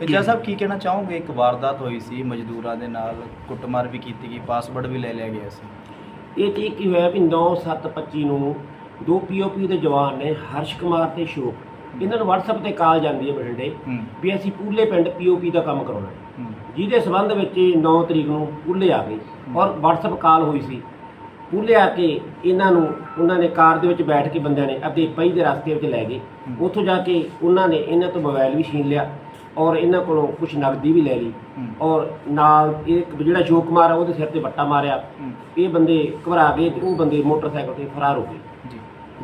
ਪਿੰਜਾ ਸਾਹਿਬ ਕੀ ਕਹਿਣਾ ਚਾਹੋਗੇ? ਇੱਕ ਵਾਰਦਾਤ ਹੋਈ ਸੀ ਮਜ਼ਦੂਰਾਂ ਦੇ ਨਾਲ ਕੁੱਟਮਾਰ ਵੀ ਕੀਤੀ ਗਈ ਪਾਸਵਰਡ ਵੀ ਲੈ ਲਿਆ ਗਿਆ ਸੀ। ਇਹ ਠੀਕ ਕੀ ਹੋਇਆ ਵੀ 9/7/25 ਨੂੰ ਦੋ ਪੀਓਪੀ ਦੇ ਜਵਾਨ ਨੇ ਹਰਸ਼ ਕੁਮਾਰ ਤੇ ਸ਼ੋਕ ਇਹਨਾਂ ਨੂੰ WhatsApp ਤੇ ਕਾਲ ਜਾਂਦੀ ਹੈ ਬਠਿੰਡੇ ਵੀ ਅਸੀਂ ਪੂਲੇ ਪਿੰਡ ਪੀਓਪੀ ਦਾ ਕੰਮ ਕਰਾਉਣਾ ਹੈ। ਜਿਹਦੇ ਸਬੰਧ ਵਿੱਚ ਇਹ 9 ਤਰੀਕ ਨੂੰ ਪੂਲੇ ਆ ਗਏ ਔਰ WhatsApp ਕਾਲ ਹੋਈ ਸੀ। ਪੂਲੇ ਆ ਕੇ ਇਹਨਾਂ ਨੂੰ ਉਹਨਾਂ ਨੇ ਕਾਰ ਦੇ ਵਿੱਚ ਬੈਠ ਕੇ ਬੰਦਿਆਂ ਨੇ ਅਤੇ ਪਈ ਦੇ ਰਸਤੇ ਵਿੱਚ ਲੈ ਗਏ। ਉੱਥੋਂ ਜਾ ਕੇ ਉਹਨਾਂ ਨੇ ਇਹਨਾਂ ਤੋਂ ਮੋਬਾਈਲ ਵੀ ਛੀਨ ਲਿਆ। ਔਰ ਇਹਨਾਂ ਕੋਲੋਂ ਕੁਝ ਨਗਦੀ ਵੀ ਲੈ ਲਈ। ਔਰ ਨਾਲ ਇਹ ਜਿਹੜਾ ਸ਼ੋਕ ਕੁਮਾਰ ਆ ਉਹਦੇ ਸਿਰ ਤੇ ਵੱਟਾ ਮਾਰਿਆ। ਇਹ ਬੰਦੇ ਘਬਰਾ ਗਏ ਤੇ ਉਹ ਬੰਦੇ ਮੋਟਰਸਾਈਕਲ ਤੇ ਫਰਾਰ ਹੋ ਗਏ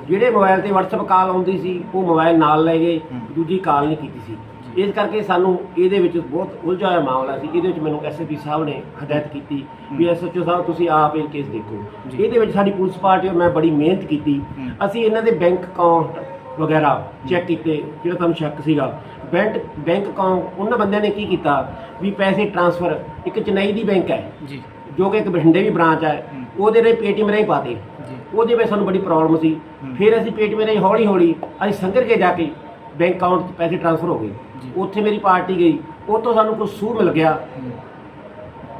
ਜਿਹੜੇ ਮੋਬਾਈਲ ਤੇ WhatsApp ਕਾਲ ਆਉਂਦੀ ਸੀ ਉਹ ਮੋਬਾਈਲ ਨਾਲ ਲੈ ਗਏ। ਦੂਜੀ ਕਾਲ ਨਹੀਂ ਕੀਤੀ ਸੀ ਇਸ ਕਰਕੇ ਸਾਨੂੰ ਇਹਦੇ ਵਿੱਚ ਬਹੁਤ ਉਲਝਿਆ ਹੋਇਆ ਮਾਮਲਾ ਸੀ ਇਹਦੇ ਵਿੱਚ ਮੈਨੂੰ ਐਸਐਸਪੀ ਸਾਹਿਬ ਨੇ ਹਦਾਇਤ ਕੀਤੀ ਵੀ ਐਸਐਚਓ ਸਾਹਿਬ ਤੁਸੀਂ ਆਪ ਇਹ ਕੇਸ ਦੇਖੋ। ਇਹਦੇ ਵਿੱਚ ਸਾਡੀ ਪੁਲਿਸ ਪਾਰਟੀ ਔਰ ਮੈਂ ਬੜੀ ਮਿਹਨਤ ਕੀਤੀ। ਅਸੀਂ ਇਹਨਾਂ ਦੇ ਬੈਂਕ ਅਕਾਊਂਟ ਵਗੈਰਾ ਚੈੱਕ ਕੀਤੇ ਜਿਹੜਾ ਤੁਹਾਨੂੰ ਸ਼ੱਕ ਸੀਗਾ। ਬੈਂਕ ਬੈਂਕ ਅਕਾਊਂਟ ਉਹਨਾਂ ਬੰਦਿਆਂ ਨੇ ਕੀ ਕੀਤਾ? ਵੀ ਪੈਸੇ ਟ੍ਰਾਂਸਫਰ ਇੱਕ ਚੇਨਈ ਦੀ ਬੈਂਕ ਹੈ ਜੀ। ਜੋ ਕਿ ਇੱਕ ਬਠਿੰਡੇ ਵੀ ਬ੍ਰਾਂਚ ਹੈ। ਉਹਦੇ ਰੇ ਪੇਟੀਐਮ ਰਾਹੀਂ ਪਾਤੇ। ਜੀ। ਉਹਦੇ ਵਿੱਚ ਸਾਨੂੰ ਬੜੀ ਪ੍ਰੋਬਲਮ ਸੀ। ਫਿਰ ਅਸੀਂ ਪੇਟ ਮੇਰੇ ਹੌਲੀ ਹੌਲੀ ਅਸੀਂ ਸੰਗਰ ਕੇ ਜਾ ਕੇ ਬੈਂਕ ਅਕਾਊਂਟ 'ਚ ਪੈਸੇ ਟ੍ਰਾਂਸਫਰ ਹੋ। ਗਏ। ਉੱਥੇ ਮੇਰੀ ਪਾਰਟੀ ਗਈ। ਉੱਥੋਂ ਸਾਨੂੰ ਕੁਝ ਸੂਹ ਮਿਲ ਗਿਆ। ਹੂੰ।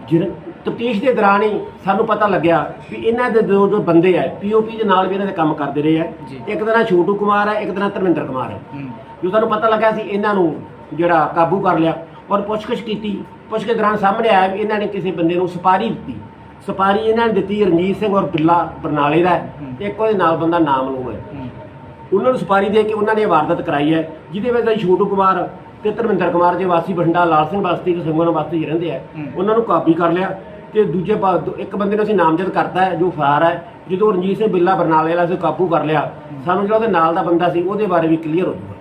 ਜਿਹਨ ਤਫਤੀਸ਼ ਦੇ ਦੌਰਾਨ ਹੀ ਸਾਨੂੰ ਪਤਾ ਲੱਗਿਆ ਵੀ ਇਹਨਾਂ ਦੇ ਦੋ ਜੋ ਬੰਦੇ ਆ ਪੀਓਪੀ ਦੇ ਨਾਲ ਵੀ ਇਹਨਾਂ ਦੇ ਕੰਮ ਕਰਦੇ ਰਹੇ ਆ। ਜੀ। ਇੱਕ ਦਾ ਛੋਟੂ ਕੁਮਾਰ ਹੈ ਇੱਕ ਦਾ ਨਾਂ ਧਰਮਿੰਦਰ ਕੁਮਾਰ ਹੈ। ਜੋ ਸਾਨੂੰ ਪਤਾ ਲੱਗਾ ਸੀ ਇਹਨਾਂ ਨੂੰ ਜਿਹੜਾ ਕਾਬੂ ਕਰ ਲਿਆ ਔਰ ਪੁੱਛਗਿੱਛ ਕੀਤੀ। ਪੁੱਛ ਕੇ ਦੌਰਾਨ ਸਾਹਮਣੇ ਆਇਆ ਵੀ ਇਹਨਾਂ ਨੇ ਕਿਸੇ ਬੰਦੇ ਨੂੰ ਸਪਾਰੀ ਦਿੱਤੀ। ਸਪਾਰੀ ਇਹਨਾਂ ਨੇ ਦਿੱਤੀ ਰਣਜੀਤ ਸਿੰਘ ਔਰ ਬਿੱਲਾ ਬਰਨਾਲੇ ਦਾ। ਇੱਕ ਉਹਦੇ ਨਾਲ ਬੰਦਾ ਨਾਮ ਨੂੰ ਹੈ। ਉਹਨਾਂ ਨੂੰ ਸਪਾਰੀ ਦੇ ਕੇ ਉਹਨਾਂ ਨੇ ਵਾਰਦਾਤ ਕਰਾਈ ਹੈ ਜਿਹਦੇ ਵਿੱਚ ਛੋਟੂ ਕੁਮਾਰ ਤੇ ਧਰਮਿੰਦਰ ਕੁਮਾਰ ਦੇ ਵਾਸੀ ਬਠਿੰਡਾ ਲਾਲ ਸਿੰਘ ਬਸਤੀ ਤੇ ਸੰਗੋਨ ਬਸਤੀ ਰਹਿੰਦੇ ਆ ਹੂੰ। ਉਹਨਾਂ ਨੂੰ ਕਾਬੂ ਕਰ ਲਿਆ। ਤੇ ਦੂਜੇ ਪਾ- ਦੋ- ਇੱਕ ਬੰਦੇ ਨੂੰ ਅਸੀਂ ਨਾਮਜ਼ਦ ਕਰਤਾ ਹੈ, ਜੋ ਫਰਾਰ ਹੈ, ਜਦੋਂ ਰਣਜੀਤ ਸਿੰਘ ਬਿੱਲਾ ਬਰਨਾਲੇ ਵਾਲਾ ਅਸੀਂ ਕਾਬੂ ਕਰ ਲਿਆ। ਸਾਨੂੰ ਜਿਹੜਾ ਉਹਦੇ ਨਾਲ ਦਾ ਬੰਦਾ ਸੀ, ਉਹਦੇ ਬਾਰੇ ਵੀ ਕਲੀਅਰ ਹੋ ਜਾਊਗਾ।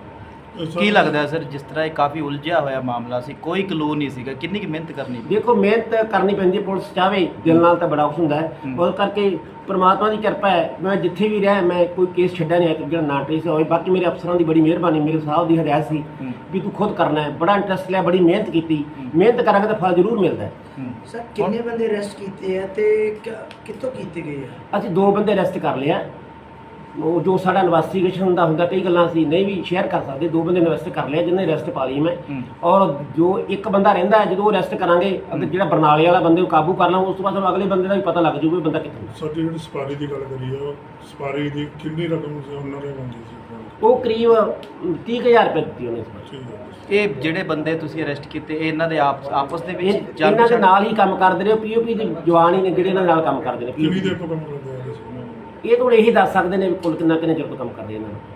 ਕੀ ਲੱਗਦਾ ਹੈ ਸਰ ਜਿਸ ਤਰ੍ਹਾਂ ਇਹ ਕਾਫੀ ਉਲਝਿਆ ਹੋਇਆ ਮਾਮਲਾ ਸੀ ਕੋਈ ਕਲੂ ਨਹੀਂ ਸੀਗਾ ਕਿੰਨੀ ਕੁ ਮਿਹਨਤ ਕਰਨੀ ਪਈ? ਦੇਖੋ ਮਿਹਨਤ ਕਰਨੀ ਪੈਂਦੀ ਹੈ ਪੁਲਿਸ ਚਾਹਵੇ ਦਿਲ ਨਾਲ ਤਾਂ ਬੜਾ ਕੁਛ ਹੁੰਦਾ ਹੈ। ਹੂੰ। ਉਸ ਕਰਕੇ ਪ੍ਰਮਾਤਮਾ ਦੀ ਕਿਰਪਾ ਹੈ ਮੈਂ ਜਿੱਥੇ ਵੀ ਰਿਹਾ ਮੈਂ ਕੋਈ ਕੇਸ ਛੱਡਿਆ ਨਹੀਂ ਹੈ ਜਿਹੜਾ ਨਾ ਟ੍ਰੇਸ ਹੋਏ ਬਾਕੀ ਮੇਰੇ ਅਫਸਰਾਂ ਦੀ ਬੜੀ ਮਿਹਰਬਾਨੀ ਮੇਰੇ ਸਾਹਿਬ ਦੀ ਹਦਾਇਤ ਸੀ। ਵੀ ਤੂੰ ਖੁਦ ਕਰਨਾ ਹੈ। ਬੜਾ ਇੰਟਰਸਟ ਲਿਆ ਬੜੀ ਮਿਹਨਤ ਕੀਤੀ। ਮਿਹਨਤ ਕਰਾਂਗੇ ਤਾਂ ਫਲ ਜ਼ਰੂਰ ਮਿਲਦਾ ਹੈ। ਹੂੰ। ਸਰ ਕਿੰਨੇ ਬੰਦੇ ਅਰੈਸਟ ਕੀਤੇ ਆ ਤੇ ਕ- ਕਿੱਥੋਂ ਕੀਤੇ ਗਏ ਆ? ਅਸੀਂ ਦੋ ਬੰਦੇ ਅਰੈਸਟ ਕਰ ਲਿਆ ਉਹ ਜੋ ਸਾਡਾ ਇਨਵੈਸਟੀਗੇਸ਼ਨ ਦਾ ਹੁੰਦਾ ਕਈ ਗੱਲਾਂ ਅਸੀਂ ਨਹੀਂ ਵੀ ਸ਼ੇਅਰ ਕਰ ਸਕਦੇ। ਦੋ ਬੰਦੇ ਅਰੈਸਟ ਕਰ ਲਿਆ ਜਿਨ੍ਹਾਂ ਨੇ ਅਰੈਸਟ ਪਾ ਲਈ ਮੈਂ। ਔਰ ਜੋ ਇੱਕ ਬੰਦਾ ਰਹਿੰਦਾ ਹੈ ਜਦੋਂ ਅਰੈਸਟ ਕਰਾਂਗੇ ਅਗਰ ਜਿਹੜਾ ਬਰਨਾਲੇ ਵਾਲਾ ਬੰਦੇ ਨੂੰ ਕਾਬੂ ਕਰ ਲਾਂ ਉਸ ਤੋਂ ਬਾਅਦ ਸਾਨੂੰ ਅਗਲੇ ਬੰਦੇ ਦਾ ਵੀ ਪਤਾ ਲੱਗ ਜਾਊਗਾ ਵੀ ਬੰਦਾ ਕਿੱਥੋਂ ਸਾਡੀ ਜਿਹੜੀ ਸਪਾਰੀ ਦੀ ਗੱਲ ਕਰੀ ਆ ਸਪਾਰੀ ਦੀ ਕਿੰਨੀ ਰਕਮ ਸੀ ਉਹਨਾਂ ਨੇ ਮੰਗੀ ਸੀ? ਉਹ ਕਰੀਬ 30000 ਰੁਪਏ ਦਿੱਤੀ ਉਹਨੇ ਇਹ ਜਿਹੜੇ ਬੰਦੇ ਤੁਸੀਂ ਅਰੈਸਟ ਕੀਤੇ ਇਹ ਇਹਨਾਂ ਦੇ ਆਪ- ਆਪਸ ਦੇ ਵਿੱਚ ਇਹਨਾਂ ਦੇ ਨਾਲ ਹੀ ਕੰਮ ਕਰਦੇ ਰਹੇ ਪੀਓਪੀ ਦੇ ਜਵਾਨ ਹੀ ਨੇ ਜਿਹੜੇ ਇਹਨਾਂ ਨਾਲ ਕੰਮ ਕਰਦੇ ਨੇ। ਦੇਰ ਤੋਂ ਕੰਮ ਕਰਦੇ ਸੀ ਨੇ? ਇਹ ਤਾਂ ਹੁਣ ਇਹੀ ਦੱਸ ਸਕਦੇ ਨੇ ਵੀ ਕੁੱਲ ਕਿੰਨਾ ਕਿੰਨੇ ਚਿਰ ਤੋਂ ਕੰਮ ਕਰਦੇ ਇਹਨਾਂ ਨੂੰ।